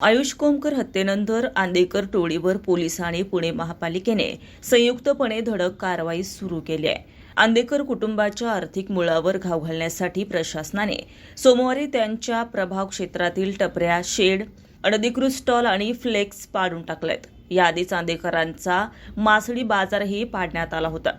आयुष कोमकर हत्येनंतर आंदेकर टोळीवर पोलिसांनी पुणे महापालिकेने संयुक्तपणे धडक कारवाई सुरू केली आहे. आंदेकर कुटुंबाच्या आर्थिक मुळावर घाव घालण्यासाठी प्रशासनाने सोमवारी त्यांच्या प्रभाव क्षेत्रातील टपऱ्या शेड अनधिकृत स्टॉल आणि फ्लेक्स पाडून टाकलेत. याआधीच आंदेकरांचा मासळी बाजारही पाडण्यात आला होता.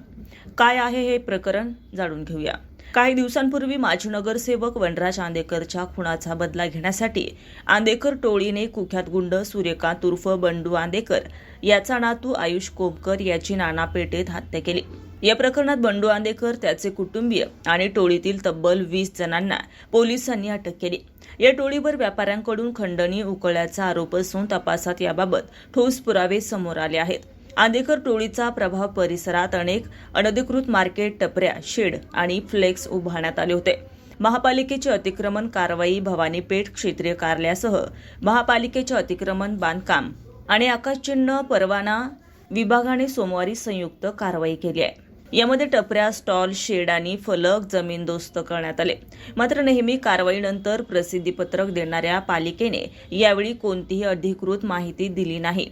काय आहे हे प्रकरण जाणून घेऊया. काही दिवसांपूर्वी माजी नगरसेवक वनराज आंदेकरच्या खुनाचा बदला घेण्यासाठी आंदेकर टोळीने कुख्यात गुंड सूर्यकांत उर्फ बंडू आंदेकर याचा नातू आयुष कोमकर याची नाना पेटेत हत्या केली. या प्रकरणात बंडू आंदेकर त्याचे कुटुंबीय आणि टोळीतील तब्बल वीस जणांना पोलिसांनी अटक केली. या टोळीवर व्यापाऱ्यांकडून खंडणी उकळल्याचा आरोप असून तपासात याबाबत ठोस पुरावे समोर आले आहेत. आंदेकर टोळीचा प्रभाव परिसरात अनेक अनधिकृत मार्केट टपऱ्या शेड आणि फ्लेक्स उभारण्यात आले होते. महापालिकेचे अतिक्रमण कारवाई भवानी पेठ क्षेत्रीय कार्यालयासह महापालिकेचे अतिक्रमण बांधकाम आणि आकाशचिन्ह परवाना विभागाने सोमवारी संयुक्त कारवाई केली आहे. यामध्ये टपऱ्या स्टॉल शेड आणि फलक जमीनदोस्त करण्यात आले. मात्र नेहमी कारवाईनंतर प्रसिद्धीपत्रक देणाऱ्या पालिकेने यावेळी कोणतीही अधिकृत माहिती दिली नाही.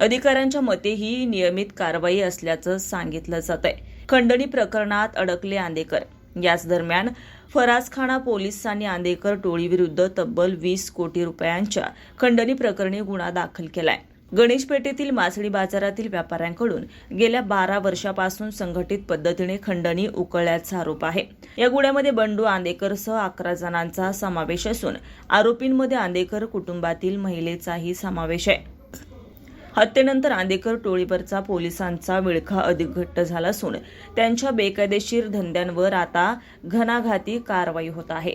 अधिकाऱ्यांच्या मते ही नियमित कारवाई असल्याचं सांगितलं जात आहे खंडणी प्रकरणात अडकले आंदेकर. याच दरम्यान फराजखाना पोलिसांनी आंदेकर टोळीविरुद्ध तब्बल वीस कोटी रुपयांच्या खंडणी प्रकरणी गुन्हा दाखल केलाय. गणेशपेठेतील मासळी बाजारातील व्यापाऱ्यांकडून गेल्या बारा वर्षापासून संघटित पद्धतीने खंडणी उकळल्याचा आरोप आहे. या गुन्ह्यामध्ये बंडू आंदेकरसह अकरा जणांचा समावेश असून आरोपींमध्ये आंदेकर कुटुंबातील महिलेचाही समावेश आहे. हत्येनंतर आंदेकर टोळीवरचा पोलिसांचा विळखा अधिक घट्ट झाला असून त्यांच्या बेकायदेशीर धंद्यांवर आता घणाघाती कारवाई होत आहे.